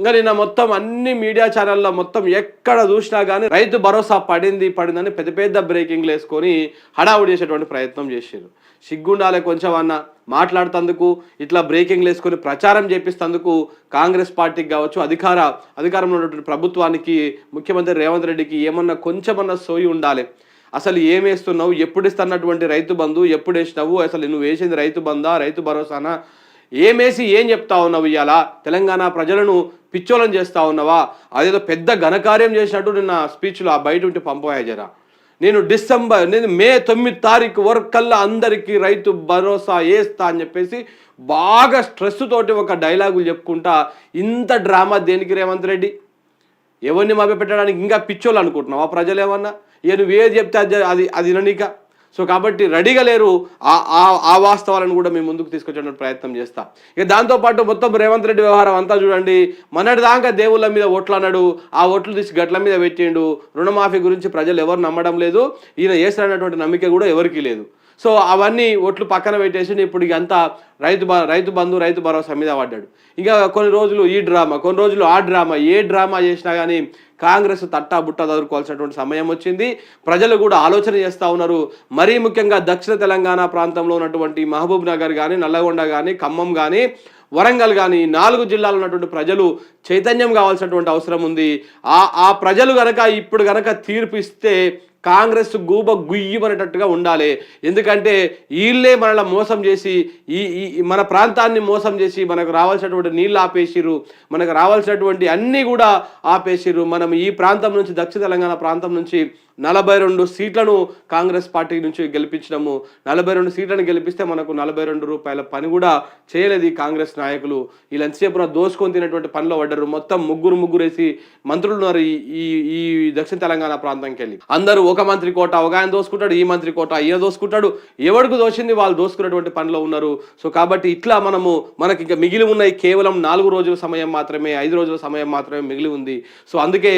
ఇంకా నిన్న మొత్తం అన్ని మీడియా ఛానల్లో మొత్తం ఎక్కడ చూసినా కానీ రైతు భరోసా పడింది పడిందని పెద్ద పెద్ద బ్రేకింగ్లు వేసుకొని హడావుడి చేసేటువంటి ప్రయత్నం చేశారు సిగ్గుండాలే కొంచెం అన్న మాట్లాడుతందుకు ఇట్లా బ్రేకింగ్లు వేసుకొని ప్రచారం చేపిస్తందుకు కాంగ్రెస్ పార్టీకి కావచ్చు అధికార అధికారంలో ఉన్నటువంటి ప్రభుత్వానికి ముఖ్యమంత్రి రేవంత్ రెడ్డికి ఏమన్నా కొంచెమన్నా సోయి ఉండాలి. అసలు ఏం వేస్తున్నావు ఎప్పుడు ఇస్తున్నటువంటి రైతు బంధు ఎప్పుడు వేసినావు అసలు నువ్వు వేసింది రైతు బందా రైతు భరోసానా? ఏమేసి ఏం చెప్తా ఉన్నావు ఇవాళ తెలంగాణ ప్రజలను పిచ్చోలం చేస్తా ఉన్నావా? అదేదో పెద్ద ఘనకార్యం చేసినట్టు నిన్న స్పీచ్లో ఆ బయట ఉంటే పంపవా జరా. నేను డిసెంబర్ నేను మే తొమ్మిది తారీఖు వరకు కల్లా అందరికీ రైతు భరోసా వేస్తా అని చెప్పేసి బాగా స్ట్రెస్ తోటి ఒక డైలాగులు చెప్పుకుంటా ఇంత డ్రామా దేనికి రేవంత్ రెడ్డి? ఎవరిని మభ్య పెట్టడానికి ఇంకా పిచ్చోళ్ళు అనుకుంటున్నావు? ఆ ప్రజలు ఏమన్నా? ఇక నువ్వు ఏది చెప్తే అది అది అది విననీక? సో కాబట్టి రెడీగా లేరు. ఆ ఆ- ఆ వాస్తవాలను కూడా మేము ముందుకు తీసుకొచ్చేటువంటి ప్రయత్నం చేస్తాం. ఇక దాంతోపాటు మొత్తం రేవంత్ రెడ్డి వ్యవహారం అంతా చూడండి. మొన్నటి దాకా దేవుళ్ళ మీద ఓట్లు అన్నాడు ఆ ఓట్లు తీసి గట్ల మీద పెట్టిండు. రుణమాఫీ గురించి ప్రజలు ఎవరు నమ్మడం లేదు. ఈయన చేస్తాడన్నటువంటి నమ్మిక కూడా ఎవరికీ లేదు. సో అవన్నీ ఓట్లు పక్కన పెట్టేసి ఇప్పుడు అంతా రైతు బ- రైతు బంధు రైతు భరోసా మీద పడ్డాడు. ఇంకా కొన్ని రోజులు ఈ డ్రామా కొన్ని రోజులు ఆ డ్రామా ఏ డ్రామా చేసినా కానీ కాంగ్రెస్ తట్టా బుట్ట చదువుకోవాల్సినటువంటి సమయం వచ్చింది. ప్రజలు కూడా ఆలోచన చేస్తూ ఉన్నారు. మరీ ముఖ్యంగా దక్షిణ తెలంగాణ ప్రాంతంలో ఉన్నటువంటి మహబూబ్ నగర్ కానీ నల్లగొండ కానీ ఖమ్మం కానీ వరంగల్ కానీ నాలుగు జిల్లాలో ఉన్నటువంటి ప్రజలు చైతన్యం కావాల్సినటువంటి అవసరం ఉంది. ఆ ఆ ప్రజలు గనక ఇప్పుడు గనక తీర్పు ఇస్తే కాంగ్రెస్ గూబ గుయ్యమనేటట్టుగా ఉండాలి. ఎందుకంటే వీళ్ళే మనల్ని మోసం చేసి ఈ ఈ మన ప్రాంతాన్ని మోసం చేసి మనకు రావాల్సినటువంటి నీళ్ళు ఆపేసిరు మనకు రావాల్సినటువంటి అన్నీ కూడా ఆపేసిరు మనం ఈ ప్రాంతం నుంచి దక్షిణ తెలంగాణ ప్రాంతం నుంచి నలభై రెండు సీట్లను కాంగ్రెస్ పార్టీ నుంచి గెలిపించడము నలభై రెండు సీట్లను గెలిపిస్తే మనకు నలభై రెండు రూపాయల పని కూడా చేయలేదు ఈ కాంగ్రెస్ నాయకులు. వీళ్ళు ఎంతసేపున దోసుకొని తినేటువంటి పనిలో పడ్డారు. మొత్తం ముగ్గురు ముగ్గురు వేసి మంత్రులు ఉన్నారు ఈ ఈ ఈ దక్షిణ తెలంగాణ ప్రాంతంకి వెళ్ళి. అందరూ ఒక మంత్రి కోట ఒక ఆయన దోసుకుంటాడు ఈ మంత్రి కోట ఈయన దోసుకుంటాడు. ఎవరికి దోచింది వాళ్ళు దోసుకున్నటువంటి పనిలో ఉన్నారు. సో కాబట్టి ఇట్లా మనము మనకి ఇంకా మిగిలి ఉన్నాయి కేవలం నాలుగు రోజుల సమయం మాత్రమే ఐదు రోజుల సమయం మాత్రమే మిగిలి ఉంది. సో అందుకే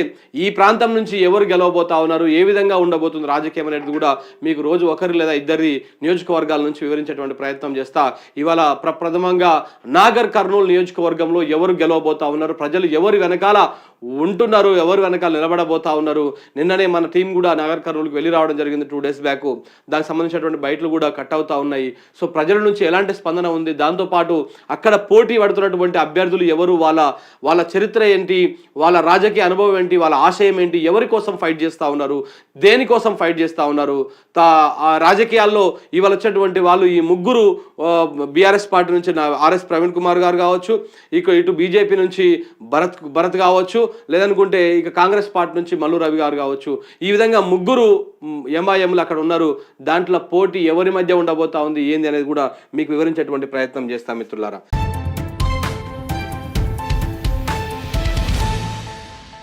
ఈ ప్రాంతం నుంచి ఎవరు గెలవబోతా ఉన్నారు ఏ విధంగా ఉండబోతుంది రాజకీయం అనేది కూడా మీకు రోజు ఒకరి లేదా ఇద్దరి నియోజకవర్గాల నుంచి వివరించేటువంటి ప్రయత్నం చేస్తా. ఇవాళ ప్రప్రథమంగా నాగర్ కర్నూలు నియోజకవర్గంలో ఎవరు గెలవబోతా ఉన్నారు? ప్రజలు ఎవరు వెనకాల ఉంటున్నారు ఎవరు వెనకాల నిలబడబోతా ఉన్నారు. నిన్ననే మన టీం కూడా నాగర్ కర్నూలుకి వెళ్ళి రావడం జరిగింది టూ డేస్ బ్యాక్. దానికి సంబంధించినటువంటి బయటలు కూడా కట్ అవుతా ఉన్నాయి. సో ప్రజల నుంచి ఎలాంటి స్పందన ఉంది? దాంతోపాటు అక్కడ పోటీ పడుతున్నటువంటి అభ్యర్థులు ఎవరు? వాళ్ళ వాళ్ళ చరిత్ర ఏంటి? వాళ్ళ రాజకీయ అనుభవం ఏంటి? వాళ్ళ ఆశయం ఏంటి? ఎవరి కోసం ఫైట్ చేస్తూ ఉన్నారు? దేనికోసం ఫైట్ చేస్తూ ఉన్నారు? తా ఆ రాజకీయాల్లో ఇవాళ వచ్చేటువంటి వాళ్ళు ఈ ముగ్గురు బీఆర్ఎస్ పార్టీ నుంచి నా- ఆర్ఎస్ ప్రవీణ్ కుమార్ గారు కావచ్చు ఇక ఇటు బీజేపీ నుంచి భరత్ భరత్ కావచ్చు లేదనుకుంటే ఇక కాంగ్రెస్ పార్టీ నుంచి మల్లు రవి గారు కావచ్చు ఈ విధంగా ముగ్గురు ఎంఐఎంలు అక్కడ ఉన్నారు. దాంట్లో పోటీ ఎవరి మధ్య ఉండబోతా ఉంది ఏంది అనేది కూడా మీకు వివరించేటువంటి ప్రయత్నం చేస్తాం మిత్రులారా.